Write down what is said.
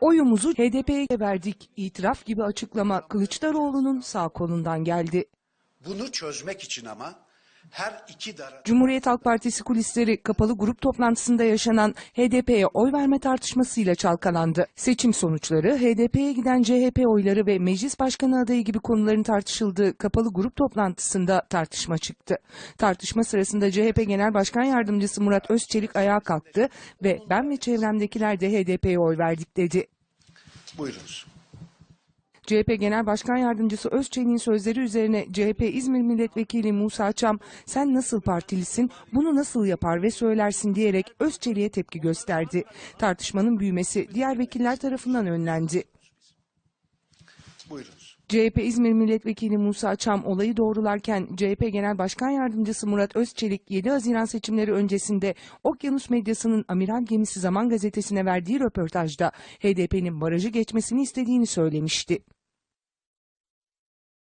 Oyumuzu HDP'ye verdik. İtiraf gibi açıklama Kılıçdaroğlu'nun sağ kolundan geldi. Bunu çözmek için ama her iki dara Cumhuriyet Halk Partisi kulisleri kapalı grup toplantısında yaşanan HDP'ye oy verme tartışmasıyla çalkalandı. Seçim sonuçları, HDP'ye giden CHP oyları ve meclis başkanı adayı gibi konuların tartışıldığı kapalı grup toplantısında tartışma çıktı. Tartışma sırasında CHP Genel Başkan Yardımcısı Murat Özçelik ayağa kalktı ve ben ve çevremdekiler de HDP'ye oy verdik dedi. buyurunuz. CHP Genel Başkan Yardımcısı Özçelik'in sözleri üzerine CHP İzmir Milletvekili Musa Çam sen nasıl partilisin bunu nasıl yapar ve söylersin diyerek Özçelik'e tepki gösterdi. Tartışmanın büyümesi diğer vekiller tarafından önlendi. Buyurunuz. CHP İzmir Milletvekili Musa Çam olayı doğrularken CHP Genel Başkan Yardımcısı Murat Özçelik 7 Haziran seçimleri öncesinde Okyanus Medyası'nın Amiral Gemisi Zaman Gazetesi'ne verdiği röportajda HDP'nin barajı geçmesini istediğini söylemişti.